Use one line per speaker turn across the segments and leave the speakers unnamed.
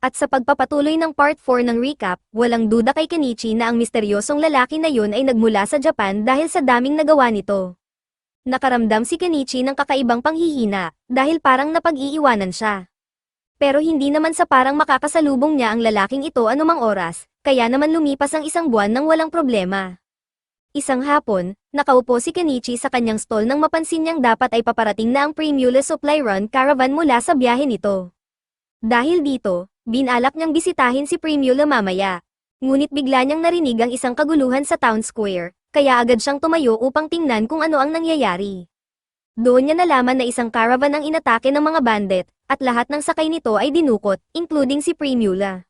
At sa pagpapatuloy ng part 4 ng recap, walang duda kay Kenichi na ang misteryosong lalaki na yun ay nagmula sa Japan dahil sa daming nagawa nito. Nakaramdam si Kenichi ng kakaibang panghihina, dahil parang napag-iiwanan siya. Pero hindi naman sa parang makakasalubong niya ang lalaking ito anumang oras, kaya naman lumipas ang isang buwan nang walang problema. Isang hapon, nakaupo si Kenichi sa kanyang stall nang mapansin niyang dapat ay paparating na ang Primula Supply Run Caravan mula sa biyahe nito. Dahil dito, binalak niyang bisitahin si Primula mamaya. Ngunit bigla niyang narinig ang isang kaguluhan sa town square, kaya agad siyang tumayo upang tingnan kung ano ang nangyayari. Doon niya nalaman na isang caravan ang inatake ng mga bandit, at lahat ng sakay nito ay dinukot, including si Primula.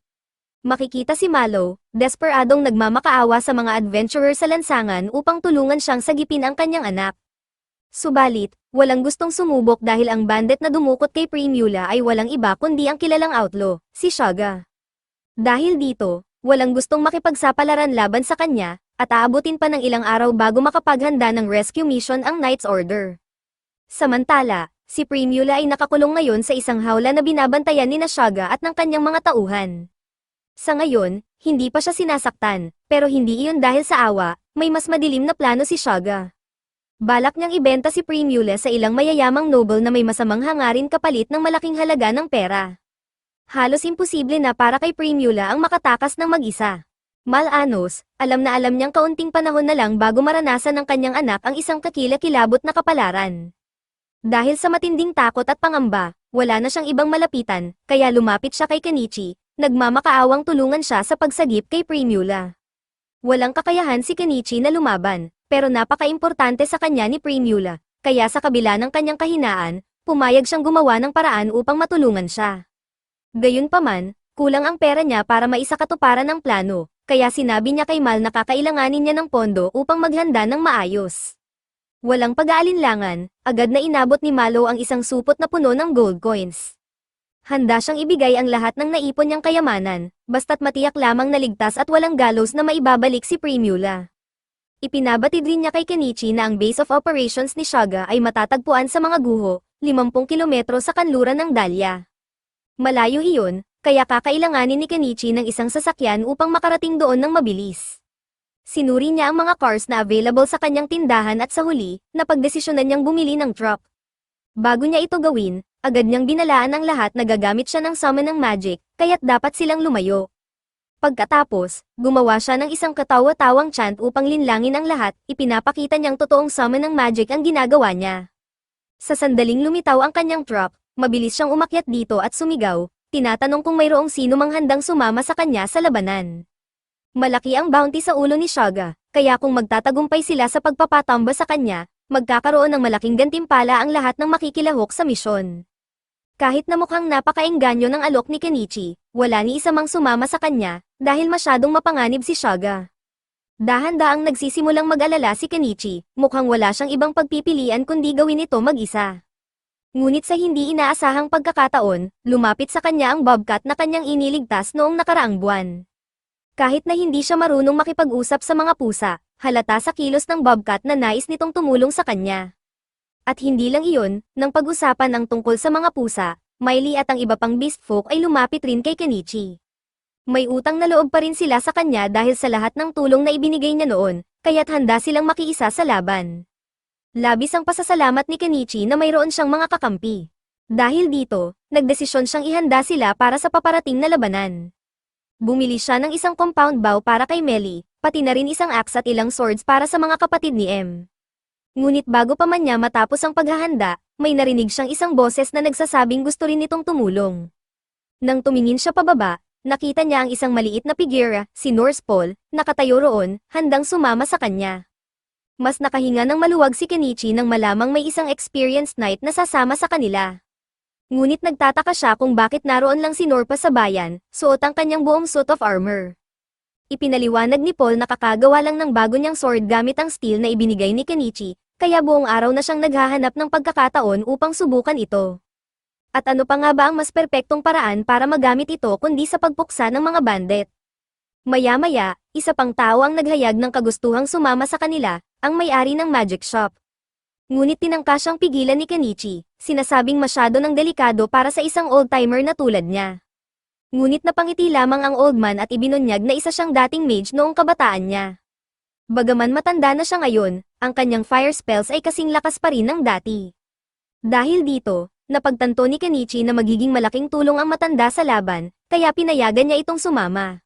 Makikita si Malo, desperadong nagmamakaawa sa mga adventurer sa lansangan upang tulungan siyang sagipin ang kanyang anak. Subalit, walang gustong sumubok dahil ang bandit na dumukot kay Primula ay walang iba kundi ang kilalang outlaw, si Shaga. Dahil dito, walang gustong makipagsapalaran laban sa kanya, at aabutin pa ng ilang araw bago makapaghanda ng rescue mission ang Knight's Order. Samantala, si Primula ay nakakulong ngayon sa isang hawla na binabantayan ni Nashaga at ng kanyang mga tauhan. Sa ngayon, hindi pa siya sinasaktan, pero hindi iyon dahil sa awa, may mas madilim na plano si Shaga. Balak niyang ibenta si Primula sa ilang mayayamang noble na may masamang hangarin kapalit ng malaking halaga ng pera. Halos imposible na para kay Primula ang makatakas ng mag-isa. Malanos, alam na alam niyang kaunting panahon na lang bago maranasan ng kanyang anak ang isang kakila-kilabot na kapalaran. Dahil sa matinding takot at pangamba, wala na siyang ibang malapitan, kaya lumapit siya kay Kenichi, nagmamakaawang tulungan siya sa pagsagip kay Primula. Walang kakayahan si Kenichi na lumaban, pero napaka-importante sa kanya ni Primula, kaya sa kabila ng kanyang kahinaan, pumayag siyang gumawa ng paraan upang matulungan siya. Gayunpaman, kulang ang pera niya para maisakatuparan ang plano, kaya sinabi niya kay Mal na kakailanganin niya ng pondo upang maghanda ng maayos. Walang pag-aalinlangan, agad na inabot ni Malo ang isang supot na puno ng gold coins. Handa siyang ibigay ang lahat ng naipon niyang kayamanan, basta't matiyak lamang na ligtas at walang gallows na maibabalik si Primula. Ipinabatid rin niya kay Kenichi na ang base of operations ni Shaga ay matatagpuan sa mga guho, 50 kilometro sa kanluran ng Dahlia. Malayo iyon, kaya kakailanganin ni Kenichi ng isang sasakyan upang makarating doon ng mabilis. Sinuri niya ang mga cars na available sa kanyang tindahan at sa huli, napagdesisyonan niyang bumili ng truck. Bago niya ito gawin, agad niyang binalaan ang lahat na gagamit siya ng summon ng magic, kaya't dapat silang lumayo. Pagkatapos, gumawa siya ng isang katawa-tawang chant upang linlangin ang lahat, ipinapakita niyang totoong summon ng magic ang ginagawa niya. Sa sandaling lumitaw ang kanyang truck, mabilis siyang umakyat dito at sumigaw, tinatanong kung mayroong sino mang handang sumama sa kanya sa labanan. Malaki ang bounty sa ulo ni Shaga, kaya kung magtatagumpay sila sa pagpapatamba sa kanya, magkakaroon ng malaking gantimpala ang lahat ng makikilahok sa misyon. Kahit na mukhang napakaengganyo ng alok ni Kenichi, wala ni isa mang sumama sa kanya, dahil masyadong mapanganib si Shaga. Dahan-daang nagsisimulang mag-alala si Kenichi, mukhang wala siyang ibang pagpipilian kundi gawin ito mag-isa. Ngunit sa hindi inaasahang pagkakataon, lumapit sa kanya ang bobcat na kanyang iniligtas noong nakaraang buwan. Kahit na hindi siya marunong makipag-usap sa mga pusa, halata sa kilos ng bobcat na nais nitong tumulong sa kanya. At hindi lang iyon, nang pag-usapan ang tungkol sa mga pusa, Miley at ang iba pang beast folk ay lumapit rin kay Kenichi. May utang na loob pa rin sila sa kanya dahil sa lahat ng tulong na ibinigay niya noon, kaya't handa silang makiisa sa laban. Labis ang pasasalamat ni Kenichi na mayroon siyang mga kakampi. Dahil dito, nagdesisyon siyang ihanda sila para sa paparating na labanan. Bumili siya ng isang compound bow para kay Melly, pati na rin isang axe at ilang swords para sa mga kapatid ni M. Ngunit bago pa man niya matapos ang paghahanda, may narinig siyang isang boses na nagsasabing gusto rin nitong tumulong. Nang tumingin siya pababa, nakita niya ang isang maliit na figura, si Norse Paul, nakatayo roon, handang sumama sa kanya. Mas nakahinga ng maluwag si Kenichi nang malamang may isang experienced knight na sasama sa kanila. Ngunit nagtataka siya kung bakit naroon lang si Norpa sa bayan, suot ang kanyang buong suit of armor. Ipinaliwanag ni Paul na kakagawa lang ng bago niyang sword gamit ang steel na ibinigay ni Kenichi, kaya buong araw na siyang naghahanap ng pagkakataon upang subukan ito. At ano pa nga ba ang mas perpektong paraan para magamit ito kundi sa pagpuksa ng mga bandit? Maya-maya, isa pang tao ang naghayag ng kagustuhang sumama sa kanila, ang may-ari ng magic shop. Ngunit tinangka siyang pigilan ni Kenichi, sinasabing masyado ng delikado para sa isang old-timer na tulad niya. Ngunit napangiti lamang ang old man at ibinunyag na isa siyang dating mage noong kabataan niya. Bagaman matanda na siya ngayon, ang kanyang fire spells ay kasing lakas pa rin ng dati. Dahil dito, napagtanto ni Kenichi na magiging malaking tulong ang matanda sa laban, kaya pinayagan niya itong sumama.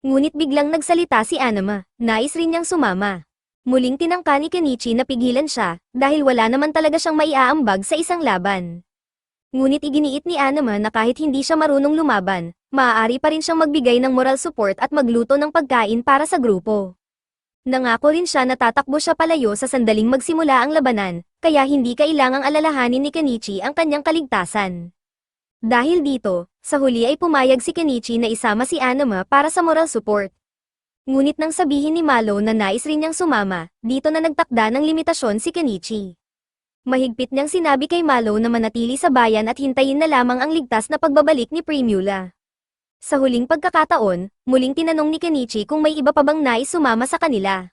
Ngunit biglang nagsalita si Anama, nais rin niyang sumama. Muling tinangka ni Kenichi na pigilan siya, dahil wala naman talaga siyang maiaambag sa isang laban. Ngunit iginiit ni Anama na kahit hindi siya marunong lumaban, maaari pa rin siyang magbigay ng moral support at magluto ng pagkain para sa grupo. Nangako rin siya na tatakbo siya palayo sa sandaling magsimula ang labanan, kaya hindi kailangang alalahanin ni Kenichi ang kanyang kaligtasan. Dahil dito, sa huli ay pumayag si Kenichi na isama si Anama para sa moral support. Ngunit nang sabihin ni Malo na nais rin niyang sumama, dito na nagtakda ng limitasyon si Kenichi. Mahigpit niyang sinabi kay Malo na manatili sa bayan at hintayin na lamang ang ligtas na pagbabalik ni Primula. Sa huling pagkakataon, muling tinanong ni Kenichi kung may iba pa bang nais sumama sa kanila.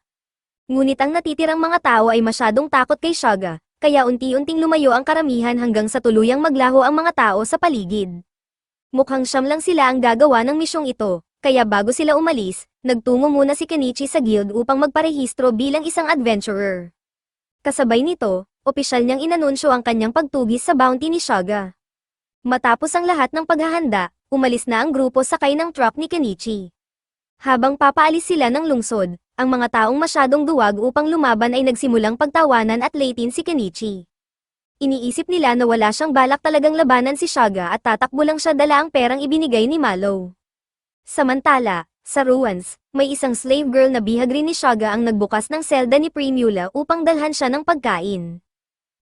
Ngunit ang natitirang mga tao ay masyadong takot kay Shaga, kaya unti-unting lumayo ang karamihan hanggang sa tuluyang maglaho ang mga tao sa paligid. Mukhang siyam lang sila ang gagawa ng misyong ito, kaya bago sila umalis, nagtungo muna si Kenichi sa guild upang magparehistro bilang isang adventurer. Kasabay nito, opisyal niyang inanunsyo ang kanyang pagtugis sa bounty ni Shaga. Matapos ang lahat ng paghahanda, umalis na ang grupo sakay ng truck ni Kenichi. Habang papaalis sila ng lungsod, ang mga taong masyadong duwag upang lumaban ay nagsimulang pagtawanan at latin si Kenichi. Iniisip nila na wala siyang balak talagang labanan si Shaga at tatakbo lang siya dala ang perang ibinigay ni Malo. Samantala, sa ruins, may isang slave girl na bihag rin ni Shaga ang nagbukas ng selda ni Primula upang dalhan siya ng pagkain.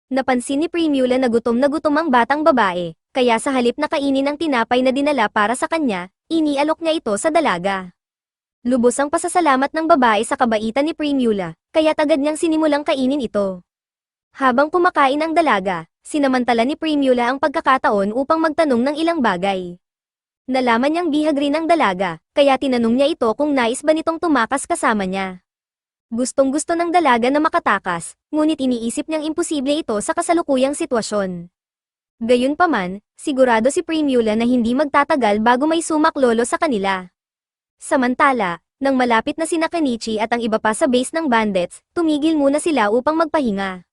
Napansin ni Primula na gutom na gutom ang batang babae, kaya sa halip na kainin ang tinapay na dinala para sa kanya, inialok niya ito sa dalaga. Lubos ang pasasalamat ng babae sa kabaitan ni Primula, kaya tagad niyang sinimulang kainin ito. Habang kumakain ang dalaga, sinamantala ni Primula ang pagkakataon upang magtanong ng ilang bagay. Nalaman niyang bihag rin ang dalaga, kaya tinanong niya ito kung nais ba nitong tumakas kasama niya. Gustong gusto ng dalaga na makatakas, ngunit iniisip niyang imposible ito sa kasalukuyang sitwasyon. Gayunpaman, sigurado si Primula na hindi magtatagal bago may sumaklolo sa kanila. Samantala, nang malapit na sina Kenichi at ang iba pa sa base ng bandits, tumigil muna sila upang magpahinga.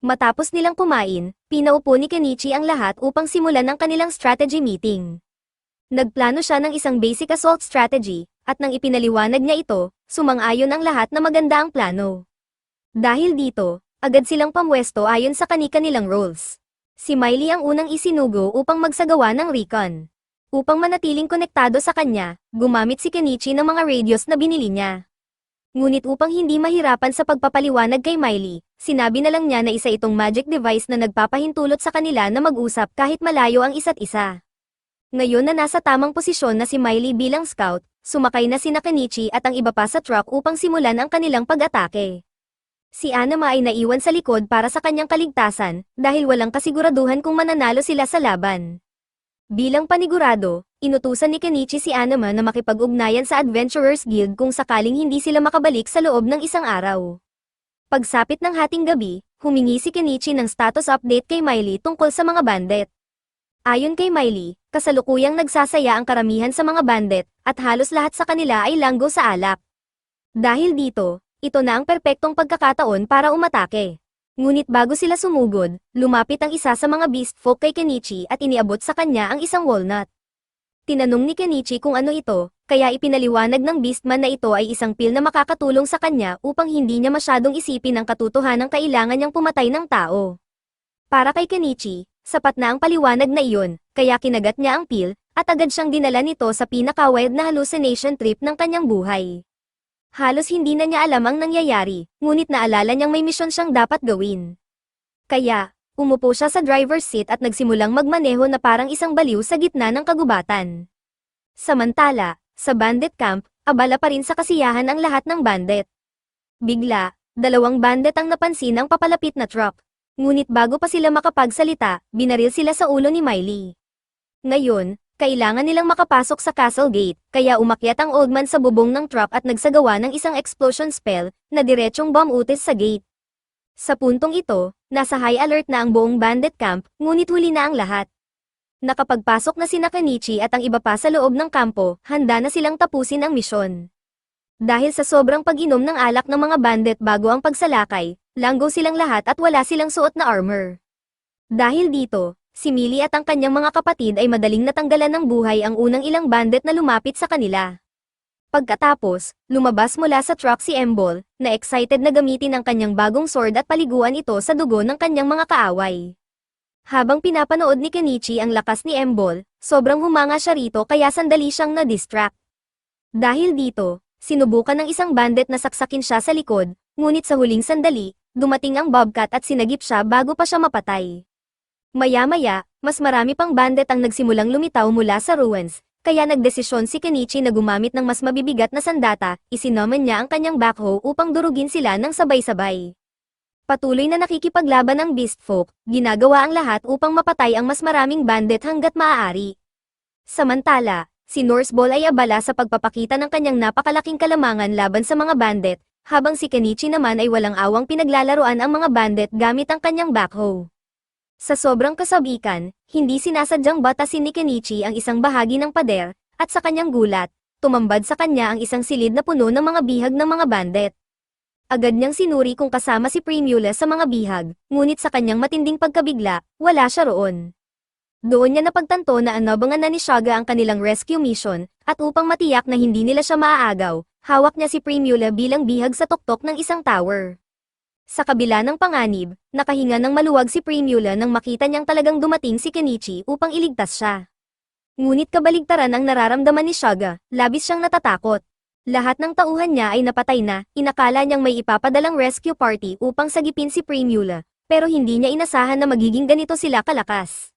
Matapos nilang kumain, pinaupo ni Kenichi ang lahat upang simulan ang kanilang strategy meeting. Nagplano siya ng isang basic assault strategy, at nang ipinaliwanag niya ito, sumang-ayon ang lahat na maganda ang plano. Dahil dito, agad silang pamwesto ayon sa kani-kanilang roles. Si Miley ang unang isinugo upang magsagawa ng recon. Upang manatiling konektado sa kanya, gumamit si Kenichi ng mga radios na binili niya. Ngunit upang hindi mahirapan sa pagpapaliwanag kay Miley, sinabi na lang niya na isa itong magic device na nagpapahintulot sa kanila na mag-usap kahit malayo ang isa't isa. Ngayon na nasa tamang posisyon na si Miley bilang scout, sumakay na si Nakanichi at ang iba pa sa truck upang simulan ang kanilang pag-atake. Si Anama ay naiwan sa likod para sa kanyang kaligtasan, dahil walang kasiguraduhan kung mananalo sila sa laban. Bilang panigurado, inutusan ni Kenichi si Anama na makipag-ugnayan sa Adventurers Guild kung sakaling hindi sila makabalik sa loob ng isang araw. Pagsapit ng hating gabi, humingi si Kenichi ng status update kay Miley tungkol sa mga bandit. Ayon kay Miley, kasalukuyang nagsasaya ang karamihan sa mga bandit, at halos lahat sa kanila ay langgo sa alak. Dahil dito, ito na ang perpektong pagkakataon para umatake. Ngunit bago sila sumugod, lumapit ang isa sa mga beast folk kay Kenichi at iniabot sa kanya ang isang walnut. Tinanong ni Kenichi kung ano ito, kaya ipinaliwanag ng beastman na ito ay isang pil na makakatulong sa kanya upang hindi niya masyadong isipin ang katotohanan kailangan niyang pumatay ng tao. Para kay Kenichi, sapat na ang paliwanag na iyon, kaya kinagat niya ang pil, at agad siyang dinala nito sa pinaka-wild na hallucination trip ng kanyang buhay. Halos hindi na niya alam ang nangyayari, ngunit naalala niyang may misyon siyang dapat gawin. Kaya, umupo siya sa driver's seat at nagsimulang magmaneho na parang isang baliw sa gitna ng kagubatan. Samantala, sa bandit camp, abala pa rin sa kasiyahan ang lahat ng bandit. Bigla, dalawang bandit ang napansin ang papalapit na truck. Ngunit bago pa sila makapagsalita, binaril sila sa ulo ni Miley. Ngayon, kailangan nilang makapasok sa castle gate, kaya umakyat ang old man sa bubong ng truck at nagsagawa ng isang explosion spell, na diretsong bomb utis sa gate. Sa puntong ito, nasa high alert na ang buong bandit camp, ngunit huli na ang lahat. Nakapagpasok na si Nakanichi at ang iba pa sa loob ng kampo, handa na silang tapusin ang misyon. Dahil sa sobrang pag-inom ng alak ng mga bandit bago ang pagsalakay, langgo silang lahat at wala silang suot na armor. Dahil dito, si Millie at ang kanyang mga kapatid ay madaling natanggalan ng buhay ang unang ilang bandit na lumapit sa kanila. Pagkatapos, lumabas mula sa truck si Embol, na excited na gamitin ang kanyang bagong sword at paliguan ito sa dugo ng kanyang mga kaaway. Habang pinapanood ni Kenichi ang lakas ni Embol, sobrang humanga siya rito kaya sandali siyang na-distract. Dahil dito, sinubukan ng isang bandit na saksakin siya sa likod, ngunit sa huling sandali, dumating ang bobcat at sinagip siya bago pa siya mapatay. Maya-maya, mas marami pang bandit ang nagsimulang lumitaw mula sa ruins, kaya nagdesisyon si Kenichi na gumamit ng mas mabibigat na sandata, isinomen niya ang kanyang backhoe upang durugin sila ng sabay-sabay. Patuloy na nakikipaglaban ang beast folk, ginagawa ang lahat upang mapatay ang mas maraming bandit hanggat maaari. Samantala, si Norse Ball ay abala sa pagpapakita ng kanyang napakalaking kalamangan laban sa mga bandit, habang si Kenichi naman ay walang awang pinaglalaruan ang mga bandit gamit ang kanyang backhoe. Sa sobrang kasabikan, hindi sinasadyang batasin ni Kenichi ang isang bahagi ng pader, at sa kanyang gulat, tumambad sa kanya ang isang silid na puno ng mga bihag ng mga bandit. Agad niyang sinuri kung kasama si Primula sa mga bihag, ngunit sa kanyang matinding pagkabigla, wala siya roon. Doon niya napagtanto na anabangan na ni Shaga ang kanilang rescue mission, at upang matiyak na hindi nila siya maaagaw, hawak niya si Primula bilang bihag sa tuktok ng isang tower. Sa kabila ng panganib, nakahinga ng maluwag si Primula nang makita niyang talagang dumating si Kenichi upang iligtas siya. Ngunit kabaligtaran ang nararamdaman ni Shaga, labis siyang natatakot. Lahat ng tauhan niya ay napatay na, inakala niyang may ipapadalang rescue party upang sagipin si Primula, pero hindi niya inasahan na magiging ganito sila kalakas.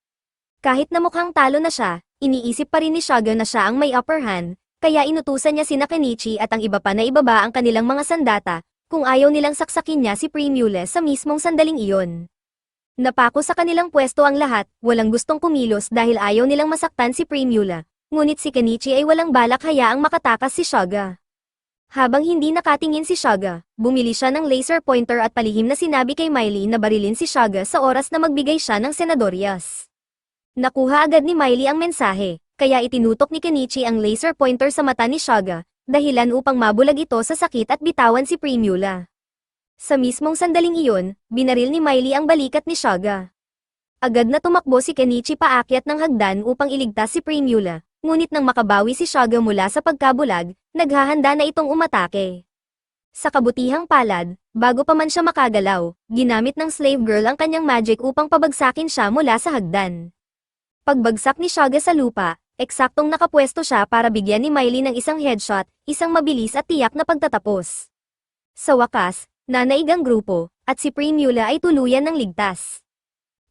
Kahit na mukhang talo na siya, iniisip pa rin ni Shaga na siya ang may upper hand, kaya inutusan niya si Nakanichi at ang iba pa na ibaba ang kanilang mga sandata, kung ayaw nilang saksakin niya si Primula sa mismong sandaling iyon. Napako sa kanilang pwesto ang lahat, walang gustong kumilos dahil ayaw nilang masaktan si Primula, ngunit si Kenichi ay walang balak hayaang makatakas si Shaga. Habang hindi nakatingin si Shaga, bumili siya ng laser pointer at palihim na sinabi kay Miley na barilin si Shaga sa oras na magbigay siya ng senadoryas. Nakuha agad ni Miley ang mensahe, kaya itinutok ni Kenichi ang laser pointer sa mata ni Shaga, dahilan upang mabulag ito sa sakit at bitawan si Primula. Sa mismong sandaling iyon, binaril ni Miley ang balikat ni Shaga. Agad na tumakbo si Kenichi paakyat ng hagdan upang iligtas si Primula, ngunit nang makabawi si Shaga mula sa pagkabulag, naghahanda na itong umatake. Sa kabutihang palad, bago pa man siya makagalaw, ginamit ng slave girl ang kanyang magic upang pabagsakin siya mula sa hagdan. Pagbagsak ni Shaga sa lupa, eksaktong nakapwesto siya para bigyan ni Miley ng isang headshot, isang mabilis at tiyak na pagtatapos. Sa wakas, nanaig ang grupo, at si Primula ay tuluyan ng ligtas.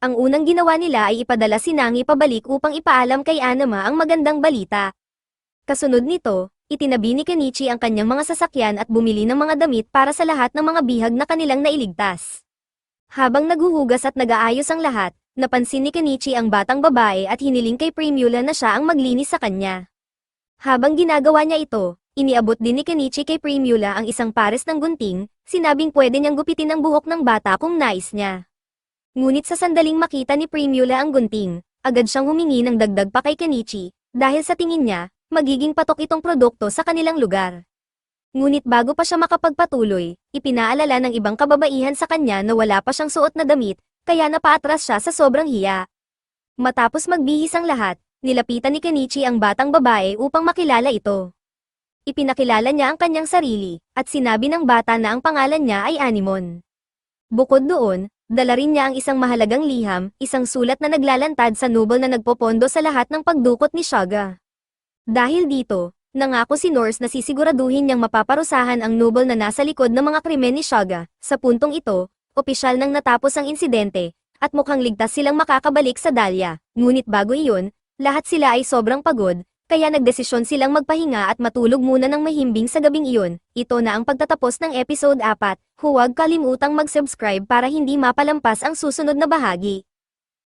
Ang unang ginawa nila ay ipadala si Nangi pabalik upang ipaalam kay Anama ang magandang balita. Kasunod nito, itinabi ni Kenichi ang kanyang mga sasakyan at bumili ng mga damit para sa lahat ng mga bihag na kanilang nailigtas. Habang naguhugas at nagaayos ang lahat, napansin ni Kenichi ang batang babae at hiniling kay Primula na siya ang maglinis sa kanya. Habang ginagawa niya ito, iniabot din ni Kenichi kay Primula ang isang pares ng gunting, sinabing pwede niyang gupitin ang buhok ng bata kung nais niya. Ngunit sa sandaling makita ni Primula ang gunting, agad siyang humingi ng dagdag pa kay Kenichi, dahil sa tingin niya, magiging patok itong produkto sa kanilang lugar. Ngunit bago pa siya makapagpatuloy, ipinaalala ng ibang kababaihan sa kanya na wala pa siyang suot na damit, kaya napaatras siya sa sobrang hiya. Matapos magbihis ang lahat, nilapitan ni Kenichi ang batang babae upang makilala ito. Ipinakilala niya ang kanyang sarili, at sinabi ng bata na ang pangalan niya ay Animon. Bukod doon, dala rin niya ang isang mahalagang liham, isang sulat na naglalantad sa noble na nagpopondo sa lahat ng pagdukot ni Shaga. Dahil dito, nangako si Norse na sisiguraduhin niyang mapaparusahan ang noble na nasa likod ng mga krimen ni Shaga. Sa puntong ito, opisyal nang natapos ang insidente, at mukhang ligtas silang makakabalik sa Dahlia. Ngunit bago iyon, lahat sila ay sobrang pagod, kaya nagdesisyon silang magpahinga at matulog muna ng mahimbing sa gabing iyon. Ito na ang pagtatapos ng episode 4. Huwag kalimutang mag-subscribe para hindi mapalampas ang susunod na bahagi.